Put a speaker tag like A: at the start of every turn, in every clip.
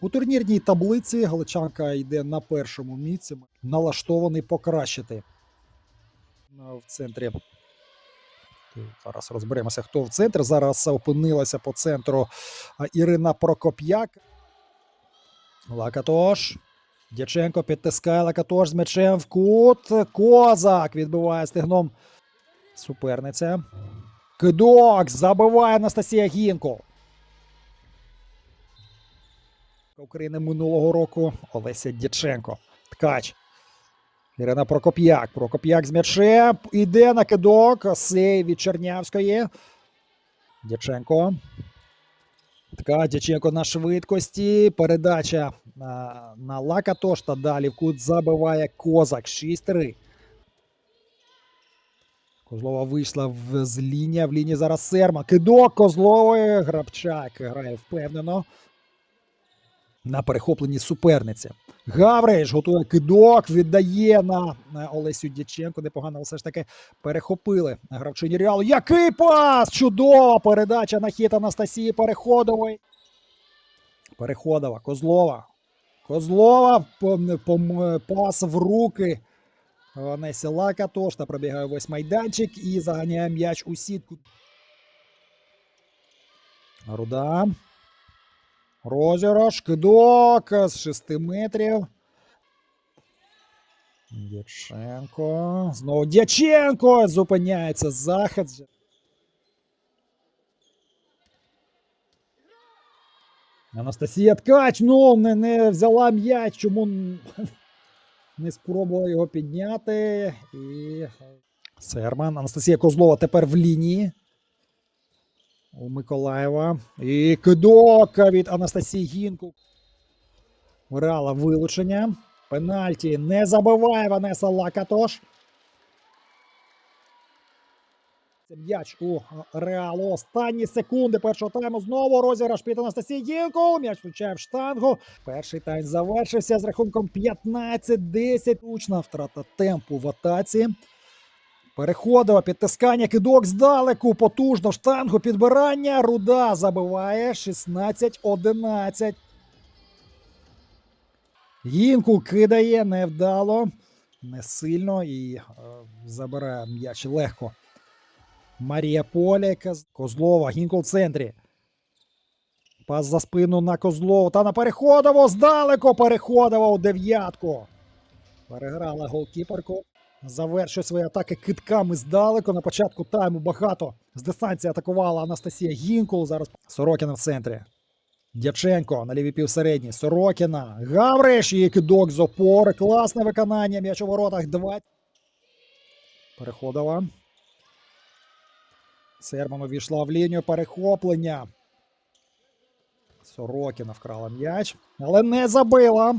A: У турнірній таблиці Галичанка йде на першому місці, налаштований покращити в центрі. Зараз розберемося, хто в центрі. Зараз опинилася по центру Ірина Прокоп'як. Лакатош. Дяченко підтискає Лакатош з м'ячем в кут. Козак відбиває стегном суперниця. Кидок забиває Анастасія Гінко. України минулого року Олеся Дяченко. Ткач. Ірина Прокоп'як. Прокоп'як з м'ячем. Іде на кидок. Сей від Чернявської. Дяченко. Ткач Дяченко на швидкості. Передача на, на Лакатош та далі в кут забиває Козак. 6-3. Козлова вийшла в, з лінії. В лінії зараз Серма. Кидок Козлової. Грабчак грає впевнено. На перехопленні суперниці. Гавриш готує кидок, віддає на, Олесю Дяченко. Непогано, все ж таки перехопили гравчині Реалу. Який пас! Чудова передача на хід Анастасії Переходової. Переходова, Козлова. Козлова пас в руки. Онесі Лакатош пробігає весь майданчик і заганяє м'яч у сітку. Руда. Розіграш, кидок з 6 метрів. Дяченко. Знову Дяченко. Зупиняється захист. Анастасія Ткач. Ну, не, не взяла м'яч. Чому не спробувала його підняти. І Серман. Анастасія Козлова тепер в лінії. У Миколаєва. І кидок від Анастасії Гінку. Реала вилучення. Пенальті не забиває Ванеса Лакатош. М'яч у Реалу. Останні секунди першого тайму. Знову розіграш під Анастасії Гінку. М'яч влучає в штангу. Перший тайм завершився з рахунком 15-10. Учна втрата темпу в атаці. Переходова підтискання, кидок здалеку, потужно штангу підбирання. Руда забиває 16-11. Гінку кидає невдало, не сильно і е, забирає м'яч легко. Марія Поляк, Козлова, Гінку в центрі. Пас за спину на Козлову та на Переходову. Здалеку Переходова у дев'ятку. Переграла голкіперку. Завершує свої атаки китками здалеку. На початку тайму багато з дистанції атакувала Анастасія Гінкул. Зараз Сорокіна в центрі. Дяченко на лівій півсередній. Сорокіна. Гавриш. Її кидок з опори. Класне виконання. М'яч у воротах 2. Переходова. Серман увійшла в лінію перехоплення. Сорокіна вкрала м'яч, але не забила.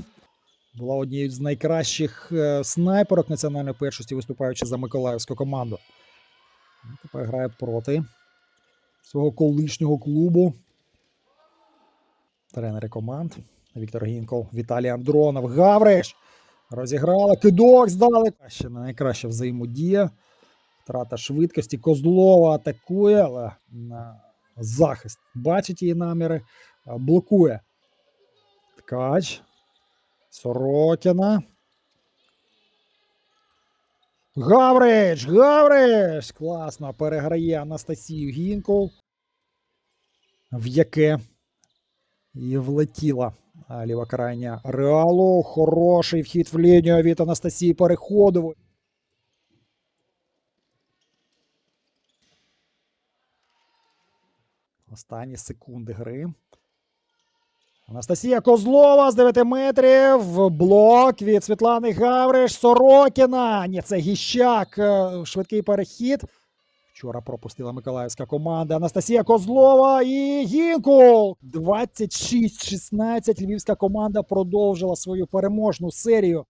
A: Була однією з найкращих е, снайперок національної першості, виступаючи за миколаївську команду. Ну, Тепер грає проти свого колишнього клубу. Тренери команд Віктор Гінков, Віталій Андронов, Гавриш. Розіграла кидок здали. Ще найкраща взаємодія. Втрата швидкості. Козлова атакує, але на захист бачить її наміри, блокує. Ткач. Сорокіна. Гаврич! Гаврич! Класно переграє Анастасію Гінков. В яке і влетіла ліва крайня Реалу. Хороший вхід в лінію від Анастасії Переходової. Останні секунди гри. Анастасія Козлова з 9 метрів. Блок від Світлани Гавриш. Сорокіна. Ні, це Гіщак. Е, Швидкий перехід. Вчора пропустила миколаївська команда. Анастасія Козлова і Гінкул. 26-16. Львівська команда продовжила свою переможну серію.